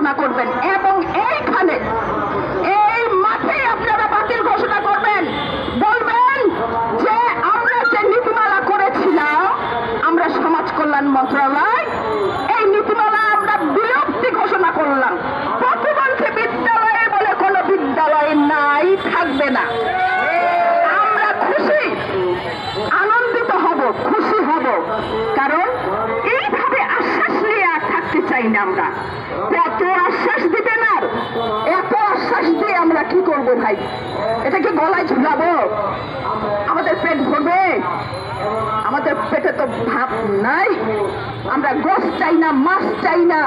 ঘোষণা করবেন। এবং এইখানে, এই মাঠে আপনারা বাতিল ঘোষণা করবেন। বলবেন যে আমরা যে নীতিমালা করেছিলাম, আমরা সমাজ কল্যাণ মন্ত্রণালয় এই নীতিমালা আমরা বিলুপ্তি ঘোষণা করলাম প্রতিবন্ধী বিদ্যালয়ে বলে কোনো বিদ্যালয় নাই থাকবে না আমরা খুশি আনন্দিত হব খুশি হব কারণ এইভাবে আশ্বাস নিয়ে আর থাকতে চাই না আমরা। এত আশ্বাস দিবেন আর এত আশ্বাস দিয়ে আমরা কি করব ভাই? এটা কি গলায় ঝুলাবো? আমাদের পেট ভরবে? আমাদের পেটে তো ভাত নাই। আমরা গোস চাই না, মাছ চাই না,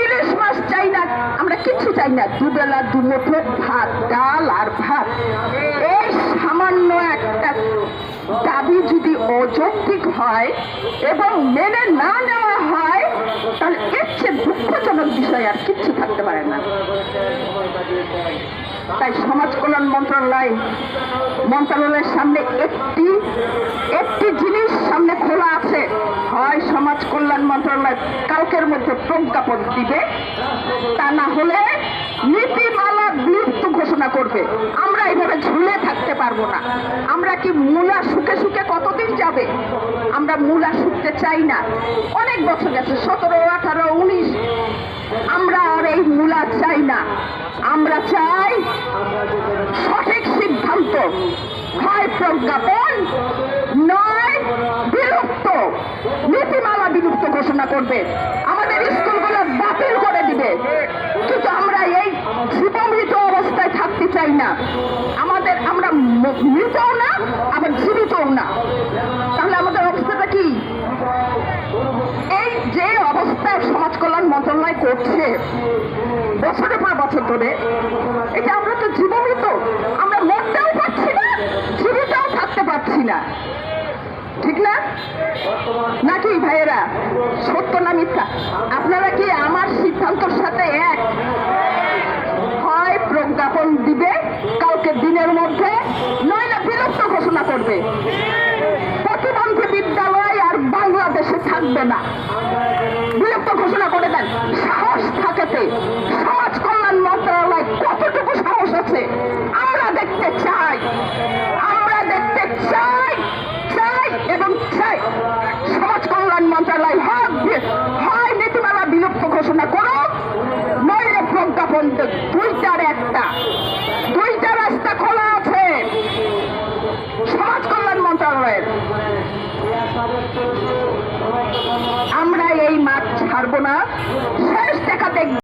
ইলিশ মাছ চাই না, আমরা কিচ্ছু চাই না। দুবেলা, দুমুঠো ভাত, ডাল আর ভাত। এই সামান্য একটা দাবি যদি অযৌক্তিক হয় এবং মেনে না নেওয়া তাহলে এর চেয়ে দুঃখজনক বিষয় আর কিচ্ছু থাকতে পারে না। তাই সমাজ কল্যাণ মন্ত্রণালয়, মন্ত্রণালয়ের সামনে একটি একটি জিনিস সামনে খোলা আছে। হয় সমাজ কল্যাণ মন্ত্রণালয় কালকের মধ্যে প্রজ্ঞাপন দিবে, তা না হলে নীতিমালা বিলুপ্ত ঘোষণা করবে। আমরা এইভাবে ঝুলে থাকতে পারব না। আমরা কি মূলা সুখে শুকে কতদিন যাবে? আমরা মূলা শুকতে চাই না। অনেক বছর গেছে, সতেরো, আঠারো, উনিশ। আমরা আর এই মূলা চাই না। আমরা চাই সঠিক সিদ্ধান্ত। হয় প্রজ্ঞাপন নয় বিলুপ্ত। নীতিমালা বিলুপ্ত ঘোষণা করবে। আমাদের স্কুলগুলো বাতিল করে দিবে। কিন্তু আমরা এই জীবমৃত অবস্থায় থাকতে চাই না। আমাদের, আমরা মৃতও না, আবার জীবিতও না। তাহলে আমাদের অবস্থাটা কি এই যে অবস্থায় সমাজ কল্যাণ মন্ত্রণালয় করছে। বছরের পর বছর ধরে। এটা আমরা তো জীবমৃত আমরা মরতেও পারছি না জীবিতও থাকতে পারছি না। ঠিক না? নাকি ভাইয়েরা, সত্য না মিথ্যা? আপনারা কি আমার সিদ্ধান্তর সাথে এক? হয় প্রজ্ঞাপন দিবে কাউকে দিনের মধ্যে, নইলে বিলুপ্ত ঘোষণা করবে। প্রতিবন্ধী বিদ্যালয় আর বাংলাদেশে থাকবে না। বিলুপ্ত ঘোষণা সাহস থাকেতে সমাজ কল্যাণ মন্ত্রণালয় কতটুকু সাহস আছে? আমরা দেখতে চাই। আমরা দেখতে চাই চাই এবং চাই। সমাজ কল্যাণ মন্ত্রণালয় হয় হয় নীতিমালা বিলুপ্ত ঘোষণা করুক। নইলে প্রজ্ঞাপন। দুইটার একটা দুইটা রাস্তা খোলা আছে। সমাজ কল্যাণ মন্ত্রণালয়ের। আমরা এই মাঠ হারবো না। শেষ দেখা দেখব